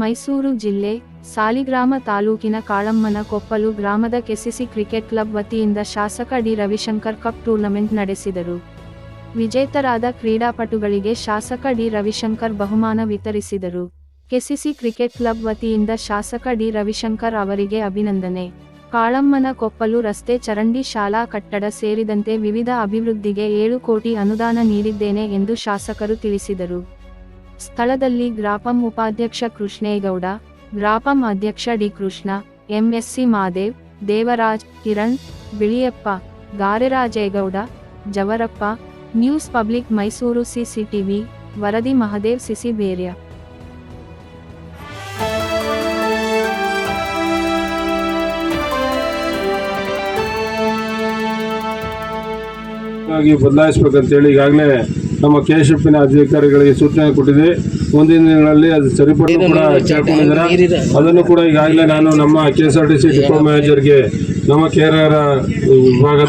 ಮೈಸೂರು ಜಿಲ್ಲೆ ಸಾಲಿಗ್ರಾಮ ತಾಲೂಕಿನ ಕಾಳಮ್ಮನ ಕೊಪ್ಪಲು ಗ್ರಾಮದ ಕೆಸಿಸಿ ಕ್ರಿಕೆಟ್ ಕ್ಲಬ್ ವತಿಯಿಂದ ಶಾಸಕ ಡಿ ರವಿಶಂಕರ್ ಕಪ್ ಟೂರ್ನಮೆಂಟ್ ನಡೆಸಿದರು. ವಿಜೇತರಾದ ಕ್ರೀಡಾಪಟುಗಳಿಗೆ ಶಾಸಕ ಡಿ ರವಿಶಂಕರ್ ಬಹುಮಾನ ವಿತರಿಸಿದರು. ಕೆಸಿಸಿ ಕ್ರಿಕೆಟ್ ಕ್ಲಬ್ ವತಿಯಿಂದ ಶಾಸಕ ಡಿ ರವಿಶಂಕರ್ ಅವರಿಗೆ ಅಭಿನಂದನೆ. ಕಾಳಮ್ಮನ ಕೊಪ್ಪಲು ರಸ್ತೆ ಚರಂಡಿ ಶಾಲಾ ಕಟ್ಟಡ ಸೇರಿದಂತೆ ವಿವಿಧ ಅಭಿವೃದ್ಧಿಗೆ ಏಳು ಕೋಟಿ ಅನುದಾನ ನೀಡಿದ್ದೇನೆ ಎಂದು ಶಾಸಕರು ತಿಳಿಸಿದರು. ಸ್ಥಳದಲ್ಲಿ ಗ್ರಾಪಂ ಉಪಾಧ್ಯಕ್ಷ ಕೃಷ್ಣೇಗೌಡ, ಗ್ರಾಪಂ ಅಧ್ಯಕ್ಷ D Krishna, MSC Madev, Devraj Kiran, Biliyappa, Garerajegowda, Javarappa, news public Mysuru CCTV, ವರದಿ ಮಹದೇವ್, ಸಿಸಿ ಆಗಿ ಬದಲಾಯಿಸಬೇಕಂತೇಳಿ ಈಗಾಗಲೇ ನಮ್ಮ ಕೆಶಿಪಿನ ಅಧಿಕಾರಿಗಳಿಗೆ ಸೂಚನೆ ಕೊಟ್ಟಿದೆ. ಮುಂದಿನ ದಿನಗಳಲ್ಲಿ ಅದು ಸರಿಪಟ್ಟು ಕೂಡ ಕೇಳ್ಕೊಂಡಿದ್ದಾರೆ ಅದನ್ನು ಕೂಡ ಈಗಾಗಲೇ ನಾನು ನಮ್ಮ K S R T C depot ಮ್ಯಾನೇಜರ್ಗೆ ನಮ್ಮ ಕೇರಳ ವಿಭಾಗದ